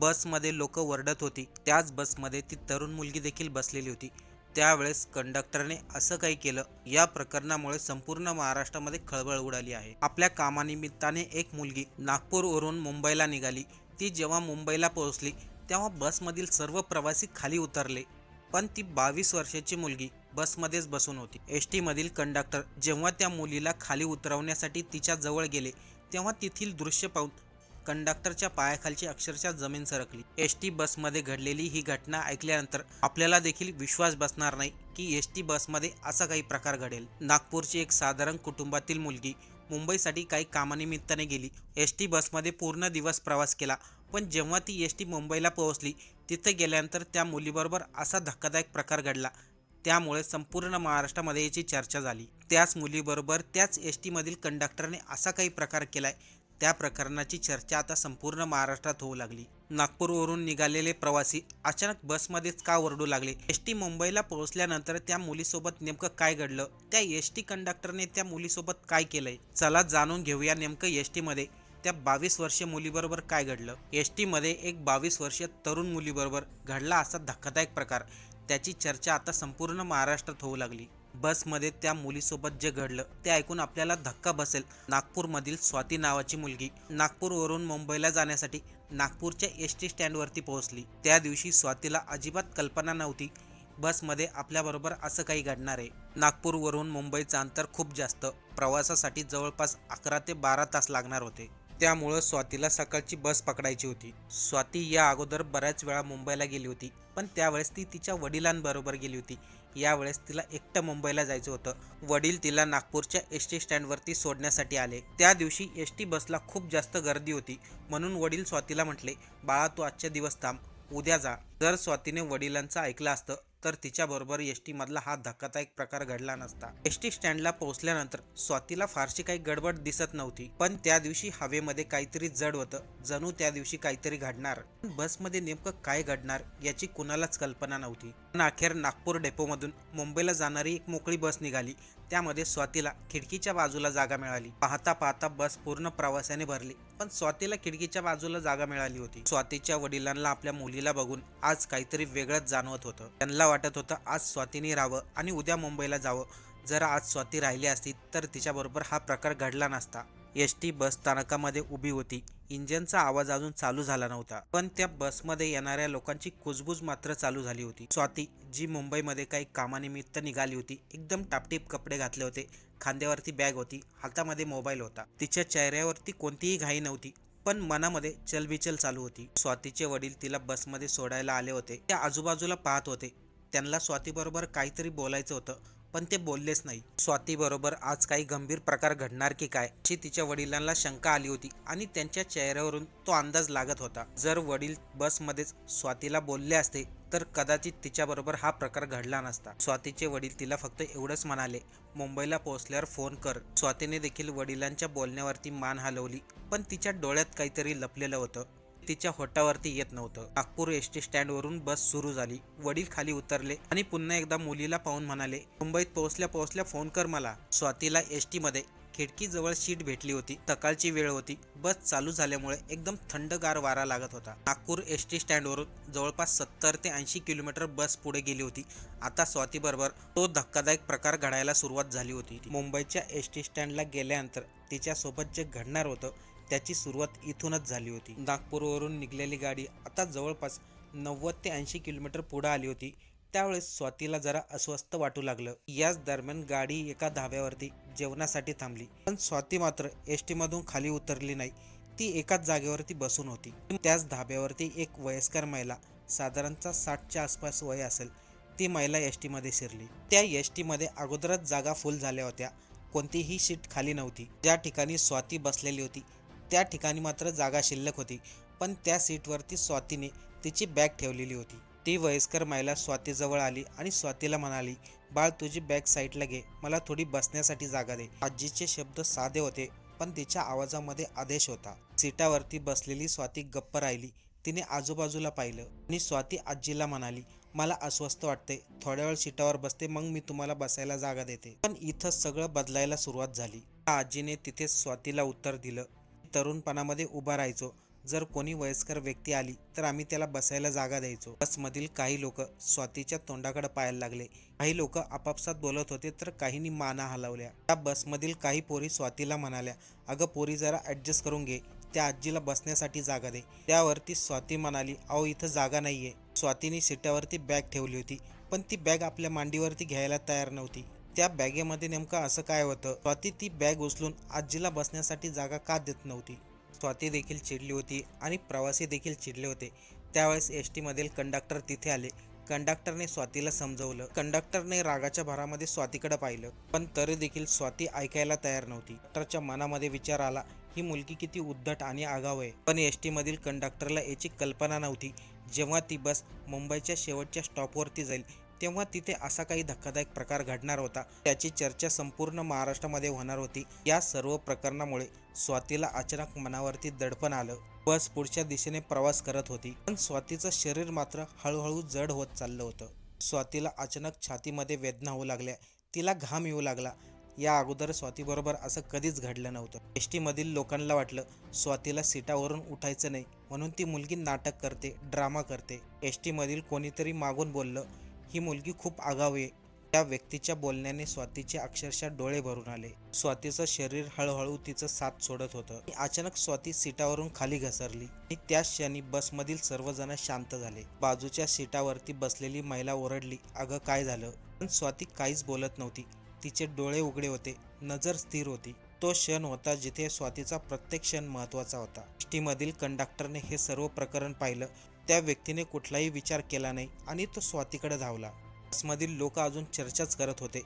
बसमध्ये लोक वरडत होती. त्याच बसमध्ये ती तरुण मुलगी देखील बसलेली होती. त्यावेळेस कंडक्टरने असं काही केलं या प्रकरणामुळे संपूर्ण महाराष्ट्रामध्ये खळबळ उडाली आहे. आपल्या कामानिमित्ताने एक मुलगी नागपूरवरून मुंबईला निघाली. ती जेव्हा मुंबईला पोहोचली तेव्हा बसमधील सर्व प्रवासी खाली उतरले. पण ती बावीस वर्षाची मुलगी बसमध्येच बसून होती. एस टीमधील कंडक्टर जेव्हा त्या मुलीला खाली उतरवण्यासाठी तिच्या जवळ गेले तेव्हा तेथील दृश्य पाहून कंडक्टरच्या पायाखालची अक्षरशः जमीन सरकली. एस टी बसमध्ये घडलेली ही घटना ऐकल्यानंतर आपल्याला देखील विश्वास बसणार नाही की एस टी बसमध्ये असा काही प्रकार घडेल. नागपूरची एक साधारण कुटुंबातील मुलगी मुंबईसाठी काही कामानिमित्ताने गेली. एस टी बसमध्ये पूर्ण दिवस प्रवास केला पण जेव्हा ती एस टी मुंबईला पोहोचली तिथे गेल्यानंतर त्या मुलीबरोबर असा धक्कादायक प्रकार घडला. त्यामुळे संपूर्ण महाराष्ट्रामध्ये याची चर्चा झाली. त्याच मुलीबरोबर त्याच एस टीमधील कंडक्टरने असा काही प्रकार केलाय त्या प्रकरणाची चर्चा आता संपूर्ण महाराष्ट्रात होऊ लागली. नागपूरवरून निघालेले प्रवासी अचानक बसमध्येच का ओरडू लागले? एस टी मुंबईला पोहोचल्यानंतर त्या मुलीसोबत नेमकं काय घडलं? त्या एस टी कंडक्टरने त्या मुलीसोबत काय केलंय? चला जाणून घेऊया नेमकं एसमध्ये त्या बावीस वर्षीय मुलीबरोबर काय घडलं? एसमध्ये एक बावीस वर्षीय तरुण मुलीबरोबर घडला असा धक्कादायक प्रकार. त्याची चर्चा आता संपूर्ण महाराष्ट्रात होऊ लागली. बसमध्ये त्या मुलीसोबत जे घडलं ते ऐकून आपल्याला धक्का बसेल. नागपूरमधील स्वाती नावाची मुलगी नागपूरवरून मुंबईला जाण्यासाठी नागपूरच्या एस टी स्टँडवरती पोहोचली. त्या दिवशी स्वातीला अजिबात कल्पना नव्हती बसमध्ये आपल्याबरोबर असं काही घडणार आहे. नागपूरवरून मुंबईचं अंतर खूप जास्त. प्रवासासाठी जवळपास अकरा ते बारा तास लागणार होते. त्यामुळं स्वातीला सकाळची बस पकडायची होती. स्वाती या अगोदर बऱ्याच वेळा मुंबईला गेली होती पण त्यावेळेस ती तिच्या वडिलांबरोबर गेली होती. यावेळेस तिला एकटं मुंबईला जायचं होतं. वडील तिला नागपूरच्या एस टी स्टँडवरती सोडण्यासाठी आले. त्या दिवशी एस टी बसला खूप जास्त गर्दी होती. म्हणून वडील स्वातीला म्हटले बाळा तू आजच्या दिवस थांब उद्या जा. जर स्वातीने वडिलांचं ऐकलं असतं तर तिच्याबरोबर एस टी मधला हा धक्कादायक प्रकार घडला नसता. एस टी स्टँडला पोहोचल्यानंतर स्वातीला फारशी काही गडबड दिसत नव्हती पण त्या दिवशी हवेमध्ये काहीतरी जड होतं. जणू त्या दिवशी काहीतरी घडणार. बसमध्ये नेमकं काय घडणार याची कुणालाच कल्पना नव्हती. पण अखेर नागपूर डेपोमधून मुंबईला जाणारी एक मोकळी बस निघाली. त्यामध्ये स्वातीला खिडकीच्या बाजूला जागा मिळाली. पाहता पाहता बस पूर्ण प्रवासाने भरली पण स्वातीला खिडकीच्या बाजूला जागा मिळाली होती. स्वातीच्या वडिलांना आपल्या मुलीला बघून आज काहीतरी वेगळंच जाणवत होतं. त्यांना वाटत होतं आज स्वातीने राहावं आणि उद्या मुंबईला जावं. जर आज स्वाती राहिली असती तर तिच्याबरोबर हा प्रकार घडला नसता. एस टी बस स्थानकामध्ये उभी होती. इंजिनचा आवाज अजून चालू झाला नव्हता. पण त्या बसमध्ये येणाऱ्या लोकांची कुजबूज मात्र चालू झाली होती. स्वाती जी मुंबईमध्ये काही कामानिमित्त निघाली होती एकदम टापटीप कपडे घातले होते. खांद्यावरती बॅग होती हातामध्ये मोबाईल होता. तिच्या चेहऱ्यावरती कोणतीही घाई नव्हती पण मनामध्ये चलबिचल चालू होती. स्वातीचे वडील तिला बसमध्ये सोडायला आले होते. त्या आजूबाजूला पाहत होते. त्यांना स्वातीबरोबर काहीतरी बोलायचं होतं पण ते बोललेच नाही. स्वातीबरोबर आज काही गंभीर प्रकार घडणार की काय अशी तिच्या वडिलांना शंका आली होती आणि त्यांच्या चेहऱ्यावरून तो अंदाज लागत होता. जर वडील बसमध्येच स्वातीला बोलले असते तर कदाचित तिच्याबरोबर हा प्रकार घडला नसता. स्वातीचे वडील तिला फक्त एवढंच म्हणाले मुंबईला पोहोचल्यावर फोन कर. स्वातीने देखील वडिलांच्या बोलण्यावरती मान हलवली पण तिच्या डोळ्यात काहीतरी लपलेलं होतं. तिच्या होटावरती येत नव्हतं. नागपूर एस टी स्टँडवरून बस सुरू झाली. वडील खाली उतरले आणि पुन्हा एकदा मुलीला पाहून म्हणाले मुंबईत पोहोचल्या पोहोचल्या फोन कर मला. स्वातीला एस टी मध्ये खिडकीजवळ सीट भेटली होती. सकाळची वेळ होती. बस चालू झाल्यामुळे एकदम थंडगार वारा लागत होता. नागपूर एस टी स्टँडवरून जवळपास सत्तर ते ऐंशी किलोमीटर बस पुढे गेली होती. आता स्वातीबरोबर तो धक्कादायक प्रकार घडायला सुरुवात झाली होती. मुंबईच्या एस टी स्टँडला गेल्यानंतर तिच्यासोबत जे घडणार होतं त्याची सुरुवात इथूनच झाली होती. नागपूरवरून निघलेली गाडी आता जवळपास नव्वद ते ऐंशी किलोमीटर पुढं आली होती. त्यावेळेस स्वातीला जरा अस्वस्थ वाटू लागलं. याच दरम्यान गाडी एका धाब्यावरती जेवणासाठी थांबली. पण स्वाती मात्र एस मधून खाली उतरली नाही. ती एकाच जागेवरती बसून होती. त्याच धाब्यावरती एक वयस्कर महिला साधारणतः साठच्या आसपास वय असेल ती महिला एसमध्ये शिरली. त्या एसमध्ये अगोदरच जागा फुल झाल्या होत्या. कोणतीही सीट खाली नव्हती. ज्या ठिकाणी स्वाती बसलेली होती त्या ठिकाणी मात्र जागा शिल्लक होती. पण त्या सीटवरती स्वातीने तिची बॅग ठेवलेली होती. ती वयस्कर महिला स्वातीजवळ आली आणि स्वातीला म्हणाली बाळ तुझी बॅग साईडला घे. मला थोडी बसण्यासाठी जागा दे. आजीचे शब्द साधे होते पण तिच्या आवाजामध्ये आदेश होता. सीटावरती बसलेली स्वाती गप्प राहिली. तिने आजूबाजूला पाहिलं आणि स्वाती आजीला म्हणाली मला अस्वस्थ वाटते थोड्या वेळ सीटावर बसते मग मी तुम्हाला बसायला जागा देते. पण इथं सगळं बदलायला सुरुवात झाली. आजीने तिथे स्वातीला उत्तर दिलं तरुणपणामध्ये उभा राहायचो. जर कोणी वयस्कर व्यक्ती आली तर आम्ही त्याला बसायला जागा द्यायचो. बसमधील काही लोक स्वातीच्या तोंडाकडे पाहायला लागले. काही लोक आपापसात बोलत होते तर काहींनी माना हलवल्या. त्या बसमधील काही पोरी स्वातीला म्हणाल्या अगं पोरी जरा ॲडजस्ट करून घे. त्या आजीला बसण्यासाठी जागा दे. त्यावरती स्वाती म्हणाली अहो इथं जागा नाहीये. स्वातीने सीटावरती बॅग ठेवली होती पण ती बॅग आपल्या मांडीवरती घ्यायला तयार नव्हती. त्या बॅगेमध्ये नेमकं असं काय होतं? स्वाती ती बॅग उचलून आजीला बसण्यासाठी जागा का देत नव्हती? स्वाती देखील चिडली होती आणि प्रवासी देखील चिडले होते. त्यावेळेस एस टीमधील कंडक्टर तिथे आले. कंडक्टरने स्वातीला समजवलं. कंडक्टरने रागाच्या भरामध्ये स्वातीकडे पाहिलं. पण तरी देखील स्वाती ऐकायला तयार नव्हती. डॉक्टरच्या मनामध्ये विचार आला ही मुलगी किती उद्धट आणि आगाव आहे. पण एस टीमधील कंडक्टरला याची कल्पना नव्हती. जेव्हा ती बस मुंबईच्या शेवटच्या स्टॉपवरती जाईल तेव्हा तिथे असा काही धक्कादायक प्रकार घडणार होता. त्याची चर्चा संपूर्ण महाराष्ट्रामध्ये होणार होती. या सर्व प्रकरणामुळे स्वातीला अचानक मनावरती दडपण आलं. बस पुढच्या दिशेने प्रवास करत होती. पण स्वातीचं शरीर मात्र हळूहळू जड होत चाललं होतं. स्वातीला अचानक छातीमध्ये वेदना होऊ लागल्या. तिला घाम येऊ लागला. या अगोदर स्वातीबरोबर असं कधीच घडलं नव्हतं. एस टीमधील लोकांना वाटलं स्वातीला सीटावरून उठायचं नाही म्हणून ती मुलगी नाटक करते ड्रामा करते. एस टीमधील कोणीतरी मागून बोललं ही मुलगी खूप आगाऊ आहे त्या व्यक्तीच्या बोलण्याने स्वातीचे अक्षरशः डोळे भरून आले. स्वातीचं शरीर हळूहळू तिचं साथ सोडत होतं. आणि अचानक स्वाती सीटावरून खाली घसरली. आणि त्या क्षणी बसमधील सर्वजण शांत झाले. बाजूच्या सीटावरती बसलेली महिला ओरडली अगं काय झालं? पण स्वाती काहीच बोलत नव्हती. तिचे डोळे उघडे होते. नजर स्थिर होती. तो क्षण होता जिथे स्वातीचा प्रत्येक क्षण महत्त्वाचा होता. मधील कंडक्टरने हे सर्व प्रकरण पाहिलं. त्या व्यक्तीने कुठलाही विचार केला नाही आणि तो स्वातीकडे धावला. बसमधील लोक अजून चर्चाच करत होते.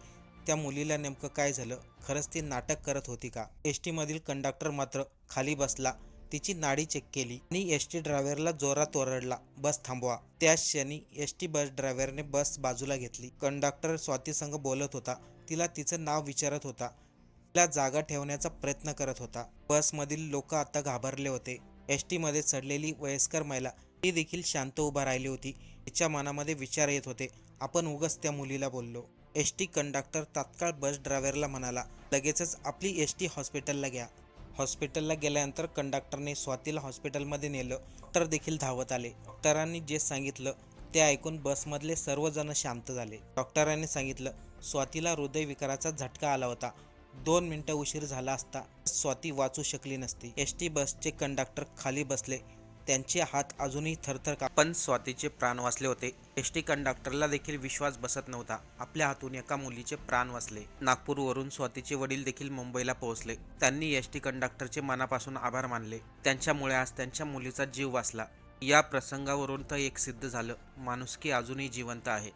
त्या मुलीला नेमकं काय झालं? खरंच ती नाटक करत होती का? एस टीमधील कंडक्टर मात्र खाली बसला. तिची नाडी चेक केली आणि एस टी ड्रायव्हरला जोरात ओरडला बस थांबवा. त्या क्षणी एस टी बस ड्रायव्हरने बस बाजूला घेतली. कंडक्टर स्वाती संघ बोलत होता. तिला तिचं नाव विचारत होता. तिला जागा ठेवण्याचा प्रयत्न करत होता. बसमधील लोक आता घाबरले होते. एस टीमध्ये चढलेली वयस्कर महिला ती देखील शांत उभा राहिली होती. तिच्या मनामध्ये विचार येत होते. आपण उगाच त्या मुलीला बोललो. एस टी कंडक्टर तात्काळ बस ड्रायव्हरला म्हणाला लगेचच आपली एस टी हॉस्पिटलला घ्या. हॉस्पिटलला गेल्यानंतर कंडक्टरने स्वातीला हॉस्पिटलमध्ये नेलं तर देखील धावत आले. डॉक्टरांनी जे सांगितलं ते ऐकून बसमधले सर्वजण शांत झाले. डॉक्टरांनी सांगितलं स्वातीला हृदयविकाराचा झटका आला होता. दोन मिनिटं उशीर झाला असता स्वाती वाचू शकली नसती. एस टी बसचे कंडक्टर खाली बसले. त्यांचे हात अजूनही थरथर का पण स्वातीचे प्राण वाचले होते. एस टी कंडक्टरला देखील विश्वास बसत नव्हता. आपल्या हातून एका मुलीचे प्राण वाचले. नागपूरवरून स्वातीचे वडील देखील मुंबईला पोहोचले. त्यांनी एस टी कंडक्टरचे मनापासून आभार मानले. त्यांच्यामुळे आज त्यांच्या मुलीचा जीव वाचला. या प्रसंगावरून तर एक सिद्ध झालं. माणुसकी अजूनही जिवंत आहे.